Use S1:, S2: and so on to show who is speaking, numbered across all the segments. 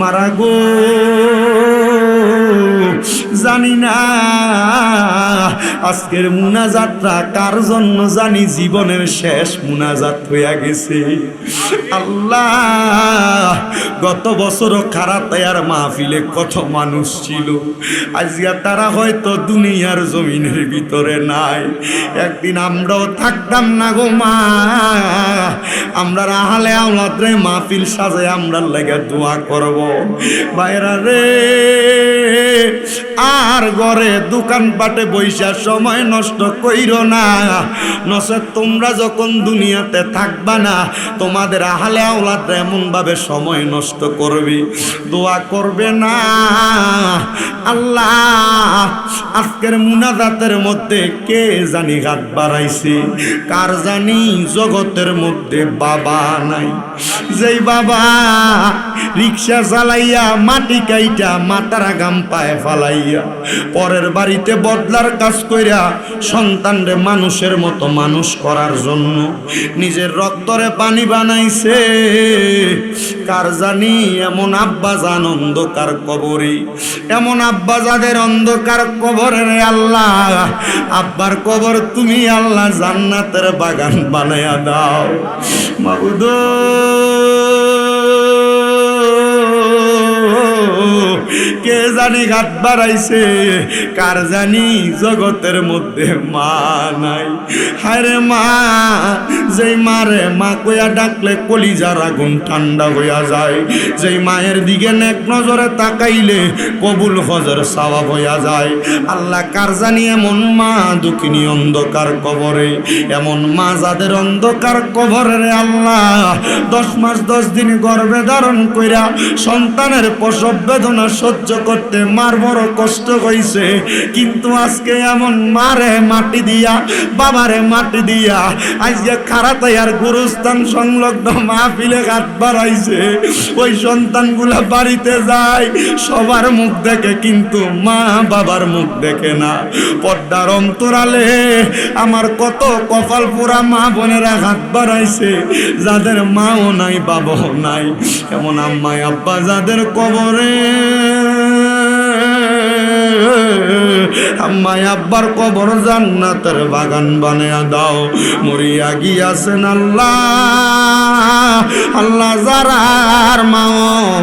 S1: মারা গো জানি না। আজকের মুনাজাতটা কার জন্য জানি? জীবনের শেষ মুনাজাত হইয়া গেছে। আল্লাহ, গত বছরও খারাপ তায়ার মাহফিলে কত মানুষ ছিল। আজকে তারা হয়তো দুনিয়ার জমিনের ভিতরে নাই। একদিন আমরাও থাকতাম না গো মা। আমরা আহালে আমলাত্রে মাহফিল সাজে আমরা লাগে দোয়া করব। বাইরা রে আর ঘরে দোকানপাটে বৈশা সময় নষ্ট কইর না। নসে তোমরা যখন দুনিয়াতে থাকবা না, তোমাদের আহালে আওলাদ এমন ভাবে সময় নষ্ট করবে। দোয়া করবে না। আল্লাহ, আজকের মুনাজাতের মধ্যে কে জানি হাত বাড়াইছে? কার জানি জগতের মধ্যে বাবা নাই? যেই বাবা রিক্সা চালাইয়া মাটি কাইটা মাতারা গাম পায়ে ফালাইয়া পরের বাড়িতে বদলার কাজ কইরা সন্তানরে মানুষের মতো মানুষ করার জন্য নিজের রক্তরে পানি বানাইছে। কার জানি এমন আব্বা জান অন্ধকার কবরে, এমন আব্বা যাদের অন্ধকার কবরে রে আল্লাহ, আব্বার কবর তুমি আল্লাহ জান্নাতের বাগান বানায়া দাও। মাবুদ কে জানি ঘাট বাড়াইছে? কার জানি জগতের মধ্যে মা নাই? হায়রে মা, যেই মারে মা কইয়া ডাকলে কলিজার আগুন ঠান্ডা হইয়া যায়। যেই মায়ের দিকে নেক নজরে তাকাইলে কবুল হজর সাওয়াব হইয়া যায়। আল্লাহ কার জানি এমন মা, দুঃখিনী অন্ধকার কবরে। এমন মা যাদের অন্ধকার কবরে আল্লাহ। দশ মাস দশ দিন গর্ভে ধারণ কইরা সন্তানের প্রসব বেদনা সহ্য করতে মার বড় কষ্ট হইছে। কিন্তু আজকে এমন মারে মাটি দিয়া, বাবারে মাটি দিয়া, আজকে আর গুরুস্থান সংলগ্ন মা মাহফিলে হাত বাড়াইছে। ওই সন্তানগুলা বাড়িতে যায়, সবার মুখ দেখে কিন্তু মা বাবার মুখ দেখে না। পর্দার অন্তরালে আমার কত কপাল পুরা মা বোনেরা হাত বাড়াইছে, যাদের মাও নাই, বাবাও নাই। এমন আম্মায়, আব্বা যাদের কবরে আম্মাই আব্বার কবর জান্নাতের বাগান বানিয়ে দাও। মরিয়া গিয়াছেন আল্লাহ। আল্লাহ যারার মাও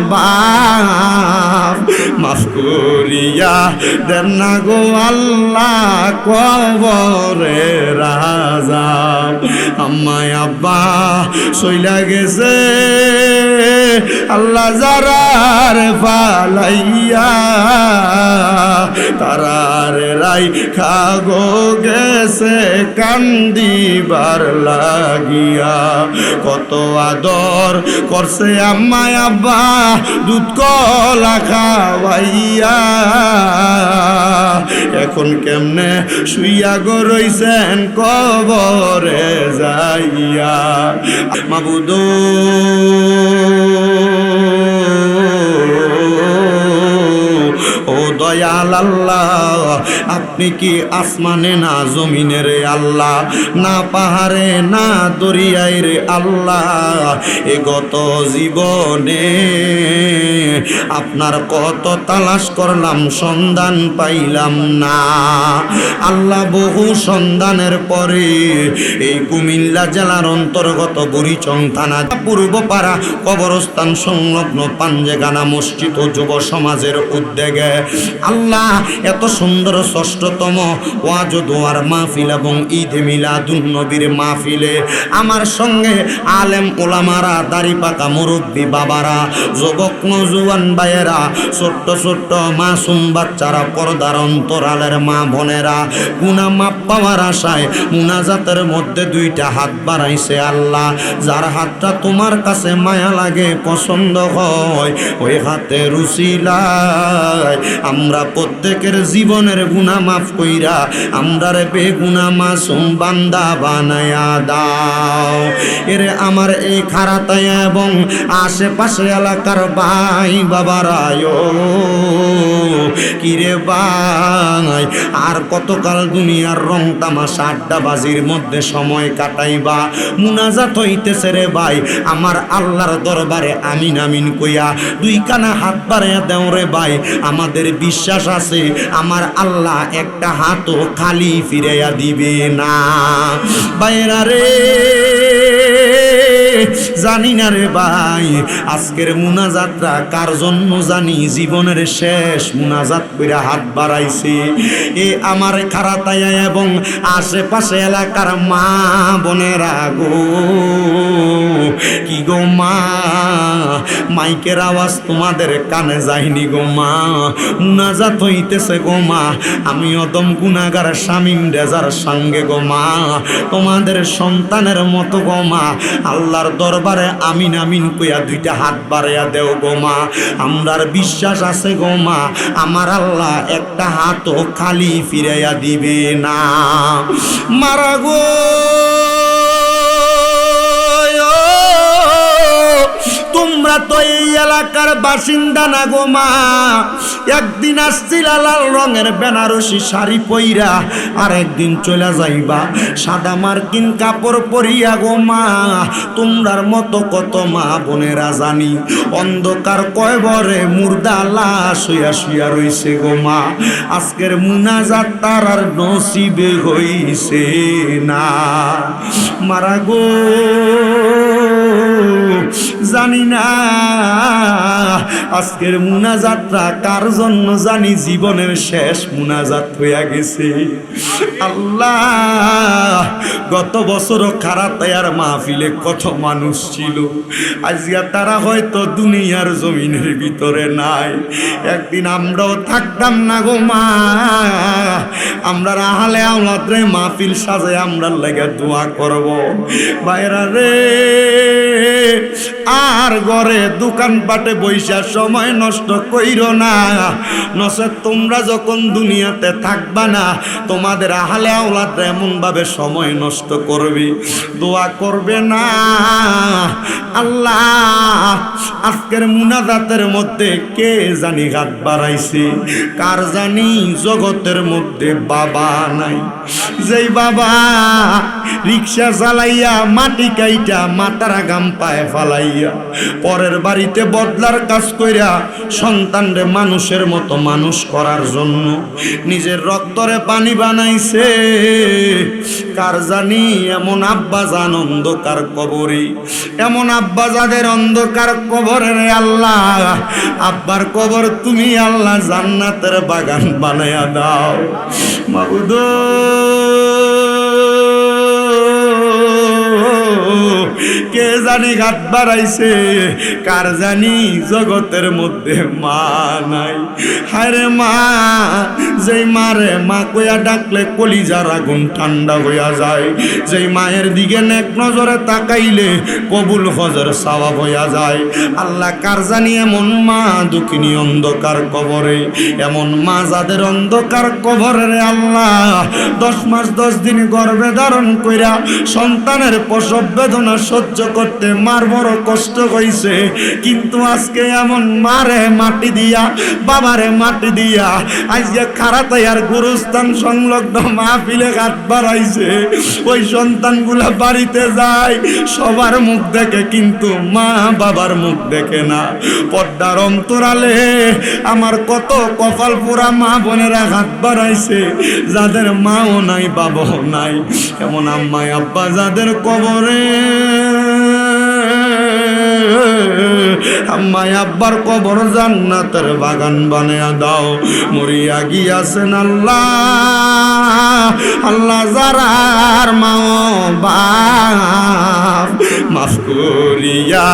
S1: বাপ মাফ করিয়া দেন না গো আল্লাহ কবরে রাজা আম্মাই আব্বা, সইলা গেছে। আল্লাহ যারার ফালাইয়া, তারার রাই খাগো গেছে, কান্দিবার লাগিয়া। কত আদর করছে আম্মায়, আব্বা, দুধ, কলা খাওয়াইয়া। এখন কেমনে শুইয়া গো রইছেন কবরে যাইয়া মাবুদ ও দয়াল আল্লাহ আপনি কি আসমানে না জমিনে রে আল্লাহ? না পাহাড়ে, না দরিয়ায় রে আল্লাহ। এ গত জীবনে আপনার কত তালাশ করলাম, সন্ধান পাইলাম না। আল্লাহ বহু সন্ধানের পরে এই কুমিল্লা জেলার অন্তর্গত বুড়িচং থানা পূর্বপাড়া কবরস্থান সংলগ্ন পাঞ্জেগানা মসজিদ ও যুব সমাজের উদ্যোগে আল্লাহ এত সুন্দর ষষ্ঠতম ওয়াজ দোয়ার মাহফিল এবং ঈদ মিলাদুন নবীর মাহফিলে আমার সঙ্গে আলেম ওলামারা দাড়ি পাকা মুরব্বী বাবারা, যুবক নজুয়ান ভাইয়েরা, ছোট্ট ছোট্ট মাসুম বাচ্চারা, পর্দার অন্তরালের মা বোনেরা, গুনা মাপ পাওয়ার আশায় মুনাজাতের মধ্যে দুইটা হাত বাড়াইছে আল্লাহ। যার হাতটা তোমার কাছে মায়া লাগে, পছন্দ হয়, ওই হাতে রুচিলায় আমরা প্রত্যেকের জীবনের গুণা মাফ কইরা আমরার বেগুনা মাসুম বান্দা বানায়া দাও। এরে আমার এই খারাতায় এবং আশেপাশে এলাকার ভাই বাবার আয় কিরে বাই আর কতকাল দুনিয়ার রং তামাশা আড্ডাবাজির মধ্যে সময় কাটাইবা? মুনাজাত হইতেছে রে ভাই, আমার আল্লাহর দরবারে আমিন আমিন কইয়া দুই কানা হাত বাড়াইয়া দেও রে ভাই। আমাদের বিশ্বাস আছে, আমার আল্লাহ একটা হাতও খালি ফিরাইয়া দিবে না। বাইরা রে। জানি না রে ভাই, আজকের মুনাজাতটা কার জন্য জানি? জীবনের শেষ মুনাজাত কইরা হাত বাড়াইছে। এ আমার খারাতায়া এবং আশেপাশে এলাকার মা বোনেরা গো। কি গো মা? মাইকের আওয়াজ তোমাদের কানে যায়নি গো মা। মুনাজাত হইতেছে গো মা। আমি অদম গুনাগার স্বামীম রেজার সঙ্গে গো মা। তোমাদের সন্তানের মতো গো মা। আল্লাহর দরবারে আমিন আমিন কইয়া দুইটা হাত বাড়াইয়া দেও গো মা। আমরার বিশ্বাস আছে গো মা, আমার আল্লাহ একটা হাতও খালি ফিরাইয়া দিবে না। মারা গো! তোমরা তো এই এলাকার বাসিন্দা না গো মা। একদিন আসছিল লাল রঙের বেনারসি শাড়ি পইরা আর একদিন চলে যাইবা। সাদা মার্কিন কাপড় পরিয়া গো মা, তোমরার মতো কত মা বোনেরা জানি। অন্ধকার কয়বরে মুর্দা লাশ হইয়া শুয়া রইছে গো মা। আজকের মুনাজাত তার আর নসিবে হইছে না। মারা গো। জানি না। আজকের মুনাজাতটা কার জন্য জানি? জীবনের শেষ মুনাজাত হইয়া গেছে। আল্লাহ, গত বছরও খারাতায়ার মাহফিলে কত মানুষ ছিল। আজকে তারা হয়তো দুনিয়ার জমিনের ভিতরে নাই। একদিন আমরাও থাকতাম না গো মা। আমরা আহালে আমলাদরে মাহফিল সাজে আমরা লেগে দোয়া করব। বাইরা রে আর ঘরে দোকানপাটে বৈশা সময় নষ্ট কইর না। নসে তোমরা যখন দুনিয়াতে থাকবা না, তোমাদের আহালে আওলাদ এমন ভাবে সময় নষ্ট করবে। দোয়া করবে না। আল্লাহ, আজকের মুনাজাতের মধ্যে কে জানি হাত বাড়াইছে? কার জানি জগতের মধ্যে বাবা নাই। যেই বাবা রিক্সা চালাইয়া মাটি কাইটা মাতারা গাম পায়ে ফালাইয়া পরের বাড়িতে বদলার কাজ কইরা সন্তানরে মানুষের মতো মানুষ করার জন্য নিজের রক্তরে পানি বানাইছে। কার জানি এমন আব্বা জান অন্ধকার কবরে, এমন আব্বা যাদের অন্ধকার কবরে রে আল্লাহ, আব্বার কবর তুমি আল্লাহ জান্নাতের বাগান বানাইয়া দাও। মাবুদো কে জানি ঘাট বাড়াইছে? কার জানি জগতের মধ্যে মা নাই? হায় মা যেই মারে মা কইয়া ডাকলে কলিজার আগুন ঠান্ডা হইয়া যায়। যেই মায়ের দিকে নেক নজরে তাকাইলে কবুল হজর সওয়াব হইয়া যায়। আল্লাহ কার জানি এমন মা দুঃখিনী অন্ধকার কবরে। এমন মা যাদের অন্ধকার কবরে আল্লাহ। দশ মাস দশ দিন গর্ভে ধারণ কইরা সন্তানের প্রসব বেদনা সহ্য করতে মার বড় কষ্ট হইছে। কিন্তু আজকে এমন মারে মাটি দিয়া, বাবারে মাটি দিয়া, আজকে খারাতাইয়ার গুরুস্থান সংলগ্ন মাহফিলে হাত বাড়াইছে। ওই সন্তানগুলা বাড়িতে যায়, সবার মুখ দেখে কিন্তু মা বাবার মুখ দেখে না। পর্দার অন্তরালে আমার কত কপাল পোড়া মা বোনেরা হাত বাড়াইছে, যাদের মাও নাই, বাবাও নাই। এমন আম্মাই, আব্বা যাদের কবরে আম্মাই আব্বার কবর জান্নাতের বাগান বানিয়ে দাও। মরিয়া গিয়াছেন আল্লাহ। আল্লাহ যারার মাও বাপ মাফ করিয়া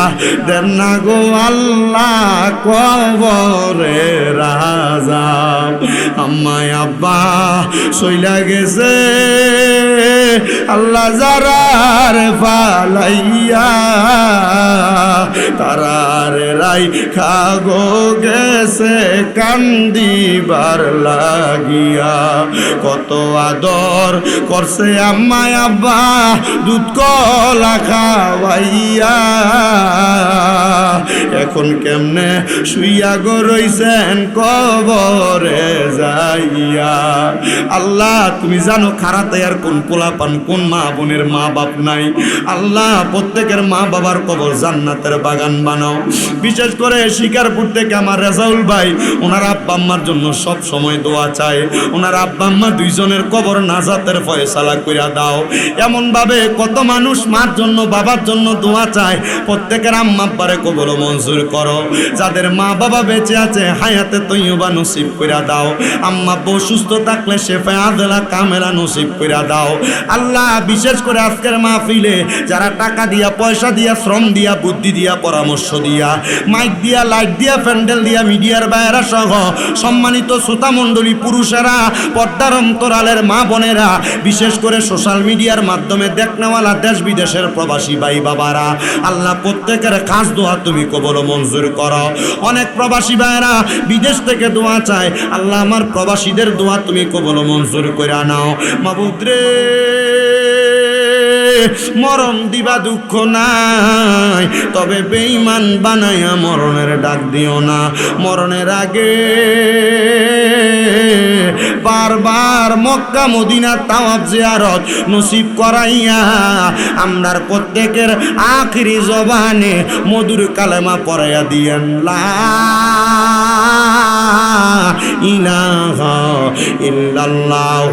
S1: দেন না গো আল্লাহ কবরে রাজা। আম্মায় আব্বা সইলা গেছে। আল্লাহ যারার ফালাইয়া তারার রাই খাগো গেছে কান্দিবার লাগিয়া। কত আদর করছে আম্মায় আব্বা, দুধ কলা খাওয়াইয়া। এখন কেমনে শুইয়া গো রইছেন কবরে যাইয়া। আল্লাহ, তুমি জানো খারাতে আর কোন পোলাপান, কোন মা বোনের মা বাপ নাই। আল্লাহ, প্রত্যেকের মা বাবার কবর জান্নাতের বাগান বানাও। বিশেষ করে শিকারপুর থেকে আমার রেজাউল ভাই, ওনার আব্বা আম্মার জন্য সব সময় দোয়া চায়। ওনার আব্বা আম্মা দুইজনের কবর নাজাতের ফয়সালা কইরা দাও। এমন ভাবে কত মানুষ মার জন্য, বাবার জন্য দোয়া চায়। প্রত্যেকের আম্মা আব্বারে কবর মঞ্জুর করো। যাদের মা বাবা বেঁচে আছে, হায়াতে তৈবা নসিব কইরা দাও। আম্মা বউ সুস্থ থাকলে শেফে আদলা কামেলা নসিব কইরা দাও। আল্লাহ, বিশেষ করে আজকের মাহফিলে যারা টাকা দিয়া, পয়সা দিয়া, শ্রম দিয়া, বুদ্ধি দিয়া, পরামর্শ দিয়া মাইক দিয়া লাইট দিয়া, প্যান্ডেল দিয়া, মিডিয়ার বাইরা সহ সম্মানিত শ্রোতামণ্ডলী পুরুষেরা, পর্দার অন্তরালের মা বোনেরা, বিশেষ করে সোশ্যাল মিডিয়ার মাধ্যমে দেখ দেখনেওয়ালা দেশ বিদেশের প্রবাসী ভাই বাবারা, আল্লাহ প্রত্যেকের কাজ দোয়া তুমি কবল মঞ্জুর করো। অনেক প্রবাসী ভাইরা বিদেশ থেকে দোয়া চায়, আল্লাহ আমার প্রবাসীদের দোয়া তুমি কবল মঞ্জুর করে নাও। মাবুদ্রে মরণ দিবা দুঃখ নাই। তবে বেঈমান বানাইয়া মরণের ডাক দিও না। মরণের আগে বারবার মক্কা মদিনা তাওয়াব জিয়ারত নসিব করাইয়া আমরার প্রত্যেকের আখিরি জবানে মধুর কালেমা পড়াইয়া দিয়েন। লা ইলাহা ইল্লাল্লাহ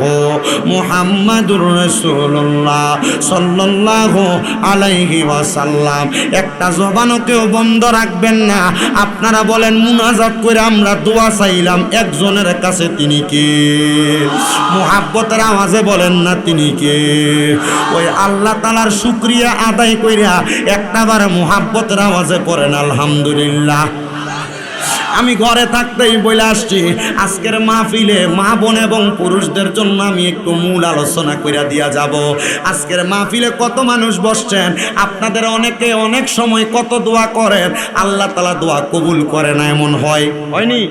S1: মুহাম্মাদুর রাসূলুল্লাহ সাল্লাল্লাহু আলাইহি ওয়াসাল্লাম। একটা জবানও কেউ বন্ধ রাখবেন না। আপনারা বলেন, মুনাজাত করে আমরা দোয়া চাইলাম, একজনের কাছে তিনি কে? মুহাব্বতের আওয়াজে বলেন, না, তিনি কে? ওই আল্লাহ তালার শুক্রিয়া আদায় কইরা একটাবার মুহাব্বতের আওয়াজে পড়েন, আলহামদুলিল্লাহ। আমি ঘরে থাকতেই বলে আসছি। আজকের মাহফিলে মা বোন এবং পুরুষদের জন্য আমি একটু মূল আলোচনা করে দিয়া যাব। আজকের মাহফিলে কত মানুষ বসছেন? আপনাদের অনেকে অনেক সময় কত দোয়া করেন? আল্লাহ তালা দোয়া কবুল করে না, এমন হয়? হয়নি?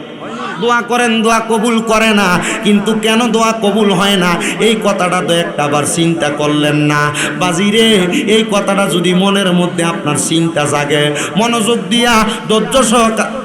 S1: দোয়া করেন, দোয়া কবুল করে না। কিন্তু কেন দোয়া কবুল হয় না? এই কথাটা তো একটা একটাবার চিন্তা করলেন না। বাজিরে এই কথাটা যদি মনের মধ্যে আপনার চিন্তা জাগে, মনোযোগ দিয়া ধৈর্য সহকারে